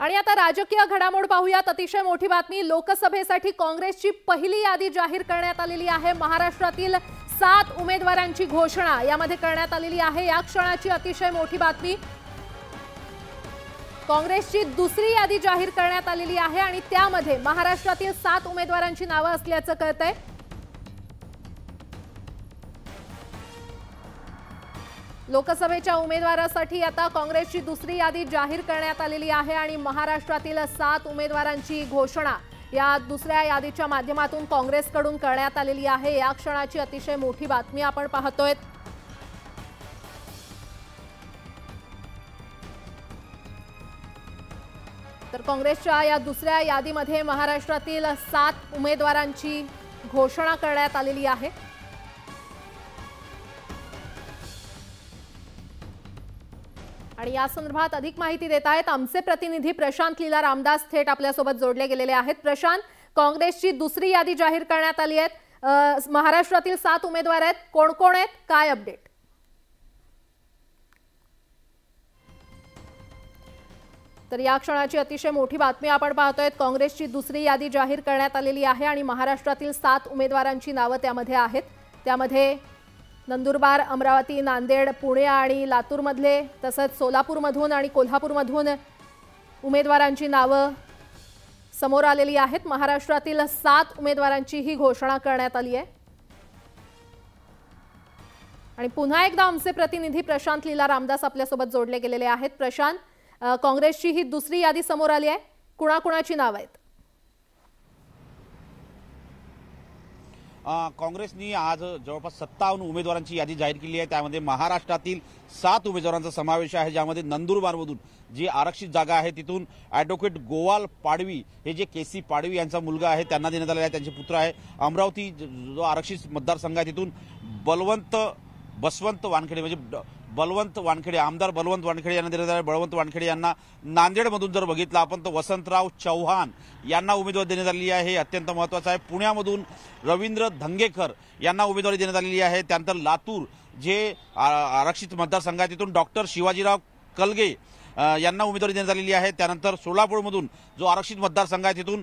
आणि आता राजकीय घडामोड पाहूयात. अतिशय मोठी बातमी लोकसभेसाठी काँग्रेसची पहिली यादी जाहीर करण्यात आलेली आहे. महाराष्ट्रातील सात उमेदवारांची घोषणा यामध्ये करण्यात आलेली आहे. या क्षणाची अतिशय मोठी बातमी. काँग्रेसची दुसरी यादी जाहीर करण्यात आलेली आहे आणि त्यामध्ये महाराष्ट्रातील सात उमेदवारांची नावं असल्याचं कळतंय. लोकसभेच्या उमेदवारासाठी आता काँग्रेसची दुसरी यादी जाहीर करण्यात आलेली आहे आणि महाराष्ट्रातील सात उमेदवारांची घोषणा या दुसऱ्या यादीच्या माध्यमातून काँग्रेसकडून करण्यात आलेली आहे. या क्षणाची अतिशय मोठी बातमी आपण पाहतोय. तर काँग्रेसच्या या दुसऱ्या यादीमध्ये महाराष्ट्रातील सात उमेदवारांची घोषणा करण्यात आलेली आहे. आणि या संदर्भात अधिक माहिती देत आहेत आमचे प्रतिनिधी प्रशांत लीला रामदास थेट आपल्यासोबत जोडले गेलेले आहेत. प्रशांत काँग्रेसची दुसरी यादी जाहीर करण्यात आली आहे. महाराष्ट्रातील सात उमेदवार आहेत. कोण कोण आहेत? काय अपडेट? तर या क्षणाची अतिशय मोठी बातमी आपण पाहतोय. काँग्रेसची दुसरी यादी जाहीर करण्यात आलेली आहे आणि महाराष्ट्रातील सात उमेदवारांची नावं त्यामध्ये आहेत. त्यामध्ये नंदुरबार अमरावती नांदेड पुणे आणि लातूरमधले तसंच सोलापूरमधून आणि कोल्हापूरमधून उमेदवारांची नावं समोर आलेली आहेत. महाराष्ट्रातील सात उमेदवारांची ही घोषणा करण्यात आली आहे. आणि पुन्हा एकदा आमचे प्रतिनिधी प्रशांत लीला रामदास आपल्यासोबत जोडले गेलेले आहेत. प्रशांत काँग्रेसची ही दुसरी यादी समोर आली आहे. कुणाकुणाची नाव आहेत? काँग्रेसनी आज जवळपास सत्तावन्न उमेदवारांची यादी जाहीर केली आहे. त्यामध्ये महाराष्ट्रातील सात उमेदवारांचा समावेश आहे ज्यामध्ये नंदुरबारमधून जी आरक्षित जागा आहे तिथून ॲडव्होकेट गोवाल पाडवी हे जे के सी पाडवी यांचा मुलगा आहे त्यांना देण्यात आलेला आहे त्यांचे पुत्र आहे. अमरावती जो आरक्षित मतदारसंघ आहे तिथून बलवंत बसवंत वानखेडे म्हणजे बलवंत वानखेडे आमदार बलवंत वानखेडे यांना देण्यात बलवंत बळवंत वानखेडे यांना नांदेडमधून जर बघितलं आपण तर वसंतराव चव्हाण यांना उमेदवारी देण्यात आलेली आहे. हे अत्यंत महत्वाचं आहे. पुण्यामधून रवींद्र धंगेकर यांना उमेदवारी देण्यात आलेली आहे. त्यानंतर लातूर जे आरक्षित मतदारसंघ आहे तिथून डॉक्टर शिवाजीराव कलगे यांना उमेदवारी देण्यात आलेली आहे. त्यानंतर सोलापूरमधून जो आरक्षित मतदारसंघ आहे तिथून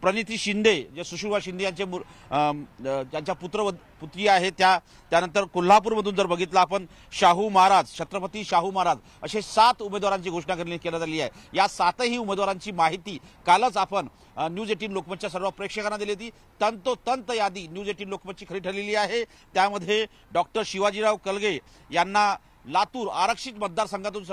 प्रणिती शिंदे जे सुशीलवा शिंदे यांचे ज्यांच्या पुत्र पुत्री आहे त्या त्यानंतर कोल्हापूरमधून जर बघितलं आपण शाहू महाराज छत्रपती शाहू महाराज असे सात उमेदवारांची घोषणा करण्यात आली आहे. या सातही उमेदवारांची माहिती कालच आपण न्यूज एटीन लोकमतच्या सर्व प्रेक्षकांना दिली होती. तंतोतंत यादी न्यूज एटीन लोकमतची खरी ठरलेली आहे. त्यामध्ये डॉक्टर शिवाजीराव कलगे यांना लातूर आरक्षित मतदारसंघातून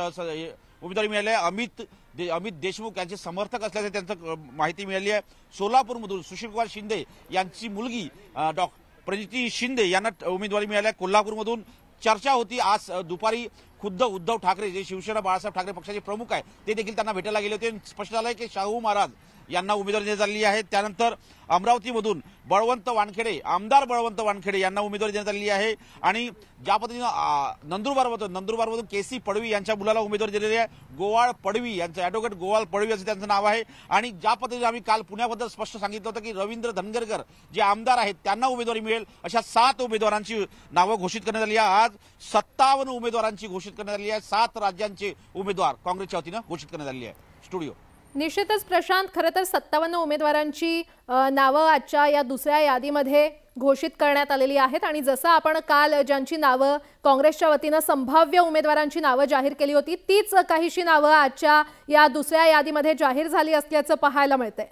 उमेदवारी मिळाली आहे. अमित दे, अमित देशमुख यांचे समर्थक असल्याचं त्यांचं माहिती मिळाली आहे. सोलापूरमधून सुशीलकुमार शिंदे यांची मुलगी डॉ. प्रणिती शिंदे यांना उमेदवारी मिळाली आहे. कोल्हापूरमधून चर्चा होती. आज दुपारी खुद्द उद्धव ठाकरे जे शिवसेना बाळासाहेब ठाकरे पक्षाचे प्रमुख आहे ते देखील त्यांना भेटायला गेले होते. स्पष्ट झालंय की शाहू महाराज यांना उमेदवारी देण्यात आलेली आहे. त्यानंतर अमरावतीमधून बळवंत वानखेडे आमदार बळवंत वानखेडे यांना उमेदवारी देण्यात आलेली आहे. आणि ज्या पद्धतीनं नंदुरबारमधून नंदुरबारमधून के सी पडवी यांच्या मुलाला उमेदवारी दिलेली आहे. गोवाळ पडवी यांचं ॲडव्होकेट गोवाळ पडवी असं त्यांचं नाव आहे. आणि ज्या पद्धतीने आम्ही काल पुण्याबद्दल स्पष्ट सांगितलं होतं की रवींद्र धनगरकर जे आमदार आहेत त्यांना उमेदवारी मिळेल. अशा सात उमेदवारांची नावं घोषित करण्यात आली आहे. आज सत्तावन्न उमेदवारांची घोषित करण्यात आली आहे. सात राज्यांचे उमेदवार काँग्रेसच्या वतीनं घोषित करण्यात आली आहे. स्टुडिओ. निश्चितच प्रशांत खरं तर सत्तावन्न उमेदवारांची नावं आजच्या या दुसऱ्या यादीमध्ये घोषित करण्यात आलेली आहेत. आणि जसं आपण काल ज्यांची नावं काँग्रेसच्या वतीनं संभाव्य उमेदवारांची नावं जाहीर केली होती तीच काहीशी नावं आजच्या या दुसऱ्या यादीमध्ये जाहीर झाली असल्याचं पाहायला मिळतंय.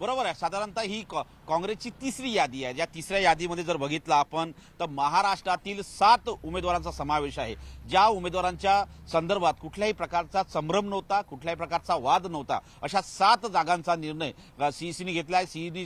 बरोबर आहे. साधारणतः ही काँग्रेसची तिसरी यादी आहे. या तिसऱ्या यादीमध्ये जर बघितलं आपण तर महाराष्ट्रातील सात उमेदवारांचा समावेश आहे. ज्या उमेदवारांच्या संदर्भात कुठल्याही प्रकारचा संभ्रम नव्हता कुठल्याही प्रकारचा वाद नव्हता अशा सात जागांचा निर्णय सीईसीने आहे सीईनी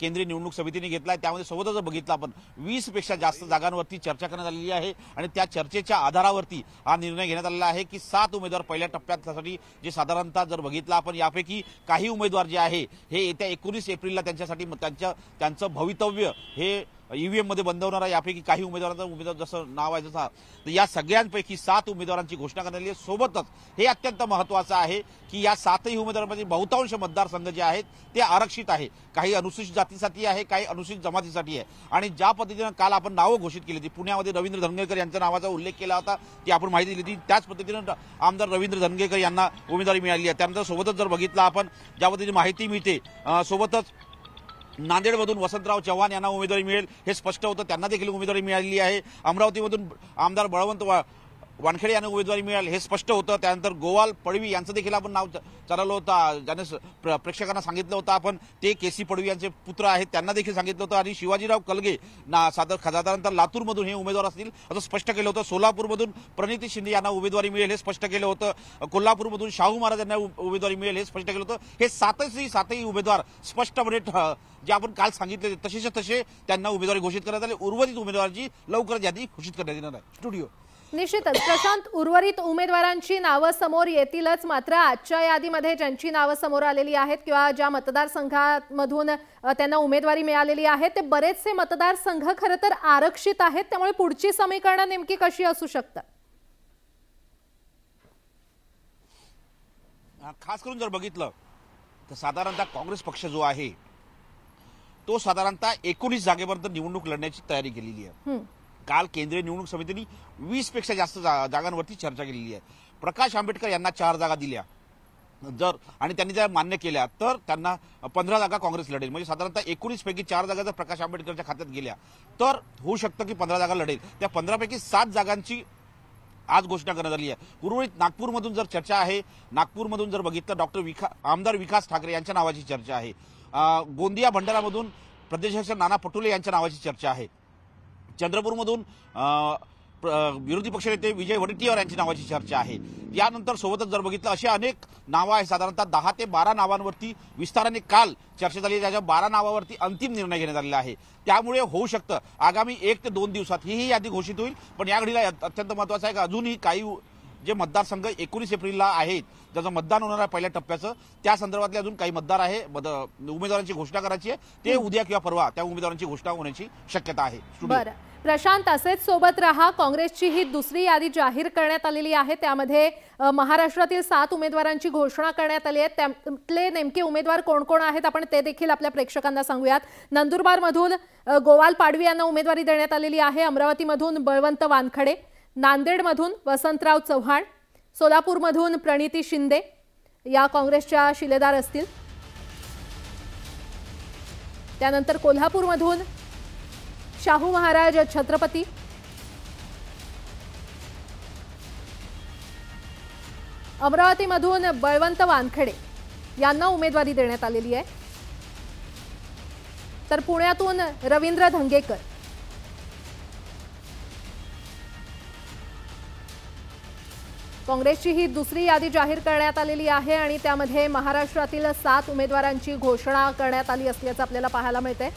केंद्रीय निवडणूक समितीने घेतला आहे त्यामध्ये सोबतच जर बघितलं आपण वीसपेक्षा जास्त जागांवरती चर्चा करण्यात आलेली आहे आणि त्या चर्चेच्या आधारावरती हा निर्णय घेण्यात आलेला आहे की सात उमेदवार पहिल्या टप्प्यासाठी जे साधारणतः जर बघितलं आपण यापैकी काही उमेदवार जे आहे हे येत्या एकोणीस एप्रिलला त्यांच्यासाठी त्यांच्या त्यांचं भवितव्य हे ईव्हीएममध्ये बंद होणारा यापैकी काही उमेदवारांचा उमेदवार जसं नाव आहे जसं तर या सगळ्यांपैकी सात उमेदवारांची घोषणा करण्यात आली आहे. सोबतच हे अत्यंत महत्वाचं आहे की या सातही उमेदवारांमध्ये बहुतांश मतदारसंघ जे आहेत ते आरक्षित आहे. काही अनुसूचित जातीसाठी आहे काही अनुसूचित जमातीसाठी आहे. आणि ज्या पद्धतीनं काल आपण नावं घोषित केली होती पुण्यामध्ये रवींद्र धनगेकर यांच्या नावाचा उल्लेख केला होता ती आपण माहिती दिली होती. त्याच पद्धतीनं आमदार रवींद्र धनगेकर यांना उमेदवारी मिळाली आहे. त्यानंतर सोबतच जर बघितलं आपण ज्या पद्धतीने माहिती मिळते सोबतच नांदेडमधून वसंतराव चव्हाण यांना उमेदवारी मिळेल हे स्पष्ट होतं. त्यांना देखील उमेदवारी मिळालेली आहे. अमरावतीमधून आमदार बळवंत वा- वानखेडे यांना उमेदवारी मिळेल हे स्पष्ट होतं. त्यानंतर गोवाल पडवी यांचं देखील आपण नाव चालवलं होतं. ज्याने प्र- प्रेक्षकांना सांगितलं होतं आपण ते केसी पडवी यांचे पुत्र आहेत त्यांना देखील सांगितलं होतं. आणि शिवाजीराव कलगे ना साधार साधारणतः लातूरमधून हे उमेदवार असतील. असं स्पष्ट केलं होतं. सोलापूरमधून प्रणिती शिंदे यांना उमेदवारी मिळेल हे स्पष्ट केलं होतं. कोल्हापूरमधून शाहू महाराज यांना उमेदवारी मिळेल हे स्पष्ट केलं होतं. हे सातही सातही उमेदवार स्पष्टपणे जे आपण काल सांगितले तसेच्या तसे त्यांना उमेदवारी घोषित करण्यात आले. उर्वरित उमेदवारांची लवकरच यादी घोषित करण्यात येणार आहे. स्टुडिओ. निश्चितच. प्रशांत उर्वरित उमेदवारांची नावं समोर येतीलच. मात्र आजच्या यादीमध्ये ज्यांची नावं समोर आलेली आहेत किंवा ज्या मतदारसंघामधून त्यांना उमेदवारी मिळालेली आहे ते बरेचसे मतदारसंघ खरं तर आरक्षित आहेत. त्यामुळे पुढची समीकरणं नेमकी कशी असू शकतात? खास करून जर बघितलं तर साधारणतः काँग्रेस पक्ष जो आहे तो साधारणतः एकोणीस जागेपर्यंत निवडणूक लढण्याची तयारी केलेली आहे. काल केंद्रीय निवडणूक समितीने वीसपेक्षा जास्त जा- जागांवरती चर्चा केलेली आहे. प्रकाश आंबेडकर यांना चार जागा दिल्या. जर आणि त्यांनी जर मान्य केल्या तर त्यांना पंधरा जागा काँग्रेस लढेल. म्हणजे साधारणतः एकोणीसपैकी चार जागा जर प्रकाश आंबेडकरच्या खात्यात गेल्या तर होऊ शकतं की पंधरा जागा लढेल. त्या पंधरापैकी सात जागांची आज घोषणा करण्यात आली आहे. उर्वरित नागपूरमधून जर चर्चा आहे नागपूरमधून जर बघितलं डॉक्टर विखा आमदार विकास ठाकरे यांच्या नावाची चर्चा आहे. गोंदिया भंडारामधून प्रदेशाध्यक्ष नाना पटोले यांच्या नावाची चर्चा आहे. चंद्रपूरमधून विरोधी पक्षनेते विजय वडेट्टीवार यांची नावाची चर्चा आहे. यानंतर सोबतच जर बघितलं अशी अनेक नावं आहेत. साधारणतः दहा ते बारा नावांवरती विस्ताराने काल चर्चा झाली. त्याच्या बारा नावावरती अंतिम निर्णय घेण्यात आलेला आहे. त्यामुळे होऊ शकतं आगामी एक ते दोन दिवसात ही ही यादी घोषित होईल. पण या घडीला अत्यंत महत्वाचं आहे की? अजूनही काही जे मतदारसंघ एकोणीस एप्रिलला आहेत ज्याचं मतदान होणार आहे पहिल्या टप्प्याचं त्या संदर्भातले अजून काही मतदार आहे उमेदवारांची घोषणा करायची आहे. ते उद्या किंवा परवा त्या उमेदवारांची घोषणा होण्याची शक्यता आहे. प्रशांत असेच सोबत राहा. काँग्रेसची ही दुसरी यादी जाहीर करण्यात आलेली आहे. त्यामध्ये महाराष्ट्रातील सात उमेदवारांची घोषणा करण्यात आली आहे. त्यातले नेमके उमेदवार कोण कोण आहेत? आपण ते देखील आपल्या प्रेक्षकांना सांगूयात. नंदुरबारमधून गोवाल पाडवी यांना उमेदवारी देण्यात आलेली आहे. अमरावतीमधून बळवंत वानखडे. नांदेडमधून वसंतराव चव्हाण. सोलापूरमधून प्रणिती शिंदे. या काँग्रेसच्या शिलेदार असतील. त्यानंतर कोल्हापूरमधून शाहू महाराज छत्रपती. अमरावतीमधून बळवंत वानखेडे यांना उमेदवारी देण्यात आलेली आहे. तर पुण्यातून रवींद्र धंगेकर. काँग्रेसची ही दुसरी यादी जाहीर करण्यात आलेली आहे आणि त्यामध्ये महाराष्ट्रातील सात उमेदवारांची घोषणा करण्यात आली असल्याचं आपल्याला पाहायला मिळतंय.